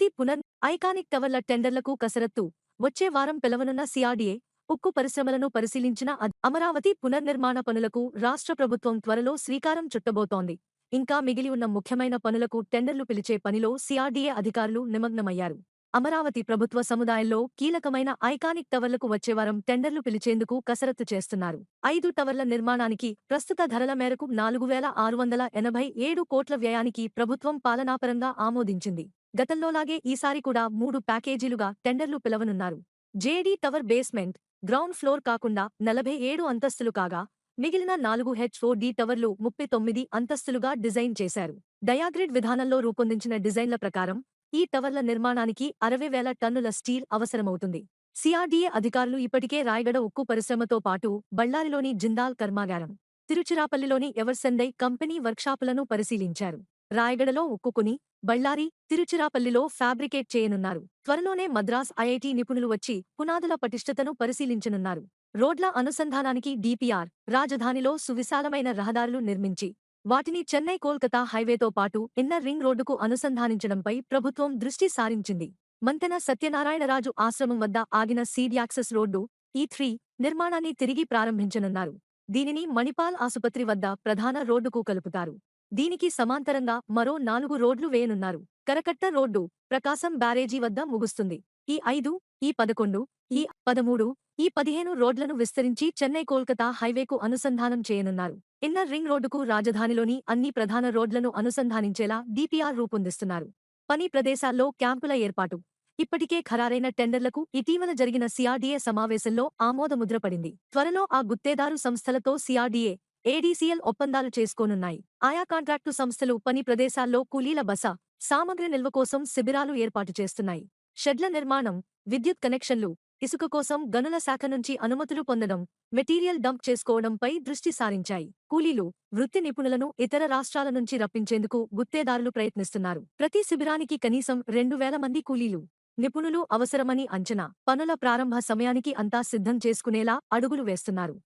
శక్తి పునర్ ఐకానిక్ టవర్ల టెండర్లకు కసరత్తు. వచ్చే వారం పిలవనున్న సిఆర్డీఏ ఉక్కు పరిశ్రమలను పరిశీలించిన అమరావతి పునర్నిర్మాణ పనులకు రాష్ట్ర ప్రభుత్వం త్వరలో శ్రీకారం చుట్టబోతోంది. ఇంకా మిగిలి ఉన్న ముఖ్యమైన పనులకు టెండర్లు పిలిచే పనిలో సిఆర్డీఏ అధికారులు నిమగ్నమయ్యారు. అమరావతి ప్రభుత్వ సముదాయంలో కీలకమైన ఐకానిక్ టవర్లకు వచ్చేవారం టెండర్లు పిలిచేందుకు కసరత్తు చేస్తున్నారు. ఐదు టవర్ల నిర్మాణానికి ప్రస్తుత ధరల మేరకు నాలుగు వేల ఆరు వందల ఎనభై ఏడు కోట్ల వ్యయానికి ప్రభుత్వం పాలనాపరంగా ఆమోదించింది. గతంలోలాగే ఈసారి కూడా మూడు ప్యాకేజీలుగా టెండర్లు పిలవనున్నారు. JD tower basement ground floor కాకుండా నలభై ఏడు అంతస్తులు కాగా మిగిలిన నాలుగు హెచ్ఓ డి టవర్లు ముప్పై తొమ్మిది అంతస్తులుగా డిజైన్ చేశారు. డయాగ్రిడ్ విధానంలో రూపొందించిన డిజైన్ల ప్రకారం ఈ టవర్ల నిర్మాణానికి అరవై వేల టన్నుల స్టీల్ అవసరమవుతుంది. సిఆర్డీఏ అధికారులు ఇప్పటికే రాయగడ ఉక్కు పరిశ్రమతో పాటు బళ్ళారిలోని జిందాల్ కర్మాగారం తిరుచిరాపల్లిలోని ఎవర్సెండై కంపెనీ వర్క్షాపులను పరిశీలించారు. రాయగడలో ఉక్కుకుని బళ్ళారి తిరుచిరాపల్లిలో ఫ్యాబ్రికేట్ చేయనున్నారు. త్వరలోనే మద్రాస్ ఐఐటి నిపుణులు వచ్చి పునాదుల పటిష్టతను పరిశీలించనున్నారు. రోడ్ల అనుసంధానానికి డిపిఆర్ రాజధానిలో సువిశాలమైన రహదారులు నిర్మించి వాటిని చెన్నై కోల్కతా హైవేతో పాటు ఇన్నర్ రింగ్ రోడ్డుకు అనుసంధానించడంపై ప్రభుత్వం దృష్టి సారించింది. మంతెన సత్యనారాయణరాజు ఆశ్రమం వద్ద ఆగిన seed access road E three నిర్మాణాన్ని తిరిగి ప్రారంభించనున్నారు. దీనిని మణిపాల్ ఆసుపత్రి వద్ద ప్రధాన రోడ్డుకు కలుపుతారు. దీనికి సమాంతరంగా మరో నాలుగు రోడ్లు వేయనున్నారు. కరకట్ట రోడ్డు ప్రకాశం బ్యారేజీ వద్ద ముగుస్తుంది. ఈ ఐదు ఈ పదకొండు ఈ పదమూడు ఈ పదిహేను రోడ్లను విస్తరించి చెన్నై కోల్కతా హైవేకు అనుసంధానం చేయనున్నారు. ఇన్నర్ రింగ్ రోడ్డుకు రాజధానిలోని అన్ని ప్రధాన రోడ్లను అనుసంధానించేలా డిపిఆర్ రూపొందిస్తున్నారు. పని ప్రదేశాల్లో క్యాంపుల ఏర్పాటు. ఇప్పటికే ఖరారైన టెండర్లకు ఇటీవల జరిగిన సిఆర్డీఏ సమావేశంలో ఆమోదముద్రపడింది. త్వరలో ఆ గుత్తేదారు సంస్థలతో సిఆర్డీఏ ఏడీసీఎల్ ఒప్పందాలు చేసుకోనున్నాయి. ఆయా కాంట్రాక్టు సంస్థలు పని ప్రదేశాల్లో కూలీల బస సామగ్రి నిల్వ కోసం శిబిరాలు ఏర్పాటు చేస్తున్నాయి. షెడ్ల నిర్మాణం విద్యుత్ కనెక్షన్లు ఇసుక కోసం గనుల శాఖ నుంచి అనుమతులు పొందడం మెటీరియల్ డంప్ చేసుకోవడంపై దృష్టి సారించాయి. కూలీలు వృత్తి నిపుణులను ఇతర రాష్ట్రాల నుంచి రప్పించేందుకు గుత్తేదారులు ప్రయత్నిస్తున్నారు. ప్రతి శిబిరానికి కనీసం రెండు వేల మంది కూలీలు నిపుణులు అవసరమని అంచనా పనుల ప్రారంభ సమయానికి అంతా సిద్ధం చేసుకునేలా అడుగులు వేస్తున్నారు.